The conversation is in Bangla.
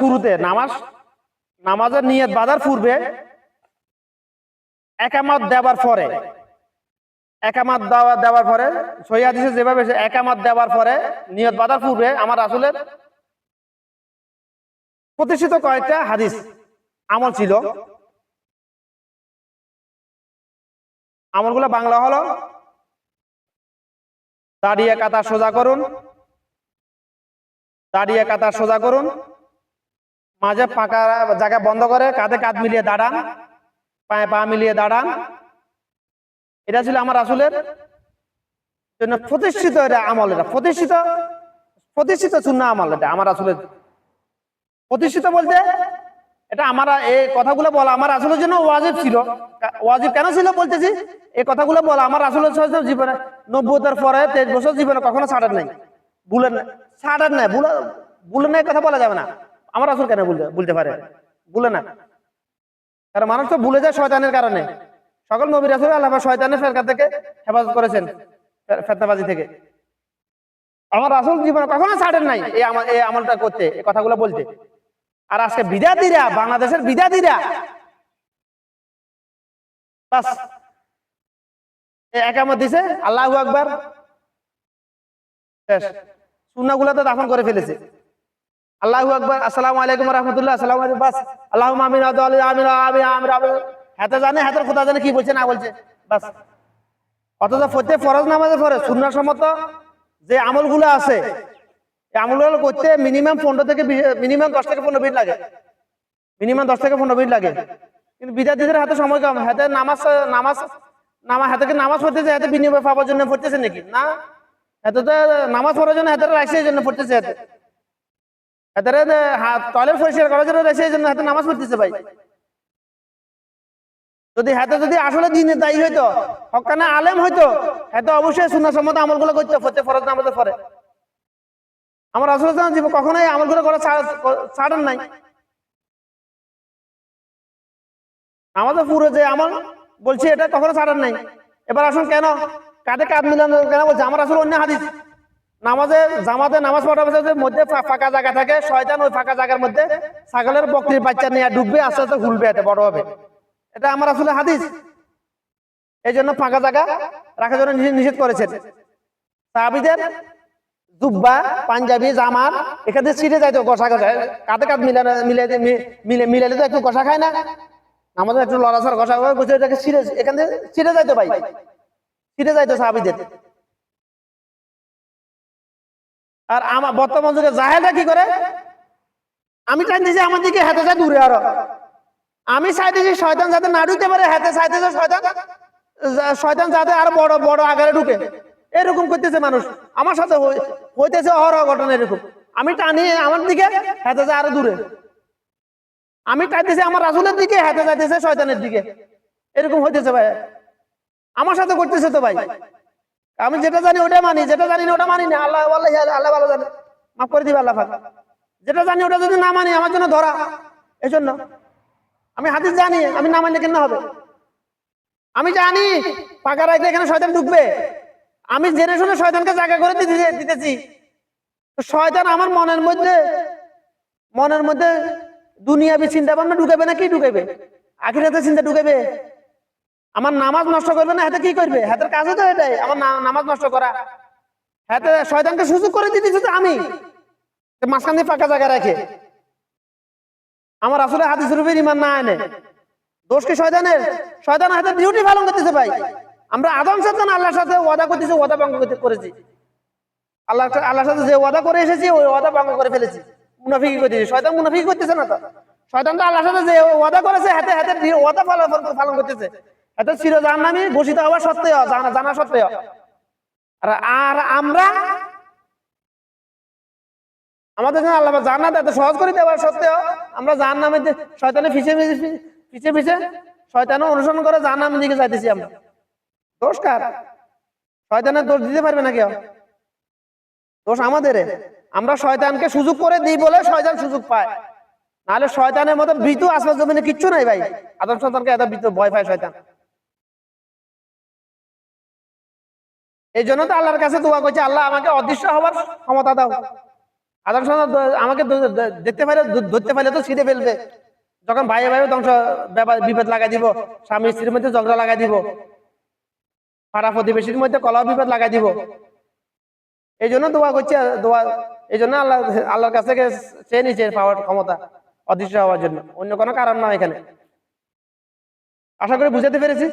শুরুতে নামাজ, নামাজের নিয়ত বাঁধার পূর্বে একামত দেওয়ার পরে, একামাত দেওয়া দেওয়ার পরে সহিদিসে যেভাবে একামত দেওয়ার পরে নিয়ত বাঁধার পূর্বে আমার রাসুলের প্রতিষ্ঠিত কয়েকটা হাদিস আমল ছিল। আমলগুলো বাংলা হলো, দাঁড়িয়ে কাতা সোজা করুন, দাঁড়িয়ে কাতা সোজা করুন মাঝে ফাঁকা জায়গা বন্ধ করে কাঁধে কাঁধ মিলিয়ে দাঁড়ান। পায়ে পা মিলিয়ে দাঁড়ান। এটা ছিল আমার রাসুলের জন্য প্রতিষ্ঠিত এটা আমল এটা প্রতিষ্ঠিত প্রতিষ্ঠিত শূন্য আমল এটা আমার রাসুলের। প্রতিষ্ঠিত বলতে এটা আমার এই কথাগুলো বলা আমার আসলের জন্য ওয়াজিব ছিল। ওয়াজিব কেন ছিল বলতেছি? এই কথাগুলো বলা আমার আসলের সাথে জীবনে নব্বইতের পরে তেইশ বছর জীবনে কখনো ছাড়েন নাই। ভুলেন ছাড়েন নাই ভুলে ভুলে নাই কথা বলা যাবে না। আমার আসল কেন বলতে পারে? ভুলে না। কারণ মানুষ তো ভুলে যায় শয়তানের কারণে। সকল নবীর আসলে আল্লাহ শয়তানের ফেরকা থেকে হেফাজত করেছেন, ফে- ফেতনাবাজি থেকে। আমার আসল জীবনে কখনো ছাড়েন নাই এই আমল এই আমলটা করতে, এই কথাগুলো বলতে। আর আজকে বিদ্যার্থীরা বাংলাদেশের বিদ্যার্থীরা বাস একামত দিছে, আল্লাহ আকবার। শেষ। সুন্নাগুলো তো দাফন করে ফেলেছে। আল্লাহু আকবার, আসসালামু আলাইকুম রহমতুল্লাহ, আসসালামু আলাইকুম, বাস। আল্লাহ আমিন আমিন আমিন আমিন আমিন হাতে জানে, হাতের খোদা জানে কি বলছে, না বলছে, বাস। অথচ প্রত্যেক ফরজ নামাজে পরে সুন্না সম্মত যে আমলগুলো আছে আমলগুলো করতে মিনিমাম পনেরো থেকে মিনিমাম দশ থেকে পনেরো মিনিট লাগে। মিনিমাম দশ থেকে পনেরো মিনিট লাগে। কিন্তু বিদ্যার্থীদের হাতে সময় কম। হাতে নামাজ নামাজ, নামা, হাতে নামাজ পড়তেছে হাতে বিনিময় পাওয়ার জন্য পড়তেছে নাকি? না। হাতে তো নামাজ পড়ার জন্য হাতে এই জন্য পড়তেছে হাতে। হাতে নামাজ পড়তেছে যদি আলেম হাতে অবশ্যই আমার আসলে কখনোই আমলগুলো করা ছাড়েন নাই। আমাদের পুরো যে আমল বলছি, এটা কখনো ছাড়েন নাই। এবার আসুন কেন? কাঁধে কাঁধ মিলানো কেন বলছে? আমার আসলে অন্য হাদিস। নামাজে, জামাতে নামাজ পড়া মধ্যে ফাঁকা জায়গা থাকে, শয়তান ওই ফাঁকা জায়গার মধ্যে ছাগলের বকরির বাচ্চা নিয়ে ডুববে, আস্তে আস্তে ঘুরবে এতে, বড় হবে। এটা আমার আসলে হাদিস। এই জন্য ফাঁকা জায়গা রাখার জন্য নিষেধ- করেছেন। সাহাবিদের জুব্বা, পাঞ্জাবি, জামার, এখান থেকে ছিঁড়ে যায় তো কষা কষা। কাঁধে কাঁধ মিলে মিলে মিলালে তো একটু কষা খায় না। আমাদের একটু লড়াছড় কষা করে বসে এটাকে ছিঁড়ে এখান থেকে ছিঁড়ে যায় তো ভাই। ছিঁড়ে যায় তো সাহাবিদের। আর আমার বর্তমান যুগে জাহেদা কি করে? আমি চাইতেছি আমার দিকে হাতে যায় দূরে আরও। আমি চাইতেছি শয়তান যাতে না ঢুকতে পারে হাতে চাইতেছে শয়তান শয়তান যাতে আরও বড় বড় আকারে ঢুকে। এরকম করতেছে মানুষ। আমার সাথে হইতেছে অহরহ ঘটনা এরকম। আমি টানি আমার দিকে হাতে যায় আরও দূরে। আমি চাইতেছি আমার রাসুলের দিকে হাতে যাইতেছে শয়তানের দিকে। এরকম হইতেছে ভাই। আমার সাথে করতেছে তো ভাই। আমি যেটা জানি ওটা মানি, যেটা জানি না ওটা মানি না। আল্লাহ আল্লাহ আল্লাহ ভালো জানে। মাফ করে দিবে আল্লাহ। যেটা জানি ওটা যদি না মানি, আমার জন্য ধরা। এই জন্য আমি হাদিস জানি, আমি না মানলে কেন হবে? আমি জানি, পাকা রাখলে এখানে শয়তান ঢুকবে। আমি জেনে শুনে শয়তানকে জায়গা করে দিতে- দিতেছি। শয়তান আমার মনের মধ্যে মনের মধ্যে দুনিয়াবি চিন্তা ভাবনা ঢুকাবে না কি ঢুকাবে আখিরাতে চিন্তা ঢুকাবে আমার নামাজ নষ্ট করবে না, হাতে কি করবে? হাতের কাজে তো এটাই। আমার নামাজ নষ্ট করা। হাতে শয়তানকে সুযোগ করে দিতেছি তো আমি। মাঝখান দিয়ে ফাঁকা জায়গা রাখে। আমার আসলে হাদিস রূপের ইমান না আনে। দোষ কি শয়তানের? শয়তান হাতে ডিউটি পালন করতেছে ভাই। আমরা আদম সন্তান আল্লাহর সাথে ওয়াদা করতেছি, ওয়াদা ভঙ্গ করেছি। আল্লাহ আল্লাহর সাথে যে ওয়াদা করে এসেছি, ওই ওয়াদা ভঙ্গ করে ফেলেছি। মুনাফিকি করতেছি শয়তান মুনাফিকি করতেছে না তো। শয়তান তো আল্লাহর সাথে যে ওয়াদা করেছে, হাতে হাতে ওয়াদা পালন করতেছে। হাতে চির জাহান্নামী? ঘোষিত হওয়া সত্ত্বেও, জানা জানা সত্ত্বেও। আর আমরা আমাদের জন্য আল্লাহ জান্নাত এত সহজ করে দেওয়ার সত্ত্বেও, আমরা শয়তানের পিছে পিছে- পিছে পিছে শয়তানও অনুসরণ করে জাহান্নামের দিকে যাইতেছি আমরা। দোষ কার? শয়তানের দোষ দিতে পারবে না কেউ। দোষ আমাদের আমরা শয়তানকে সুযোগ করে দিই বলে শয়তান সুযোগ পায়। নাহলে শয়তানের মতো ভীতু আসবার জমিনে কিচ্ছু নাই ভাই। আদম সন্তানকে এত ভীতু ভয় পায় শয়তান। এই জন্য তো আল্লাহর কাছে দোয়া করছে, আল্লাহ আমাকে অদৃশ্য হওয়ার ক্ষমতা দাও। আদম আমাকে দেখতে পাইলে ধরতে পাইলে তো ছিঁড়ে ফেলবে। যখন ভাইয়ে ভাই ধ্বংস বিপদ লাগাই দিব, স্বামী স্ত্রীর মধ্যে ঝগড়া লাগাই দিব, পাড়া প্রতিবেশীর মধ্যে কলা বিপদ লাগাই দিব। এই জন্য দোয়া করছে দোয়া এই জন্য আল্লাহ, আল্লাহর কাছ থেকে চেয়ে নিচ্ছে পাওয়ার ক্ষমতা, অদৃশ্য হওয়ার জন্য। অন্য কোনো কারণ না এখানে। আশা করি বুঝাতে পেরেছি?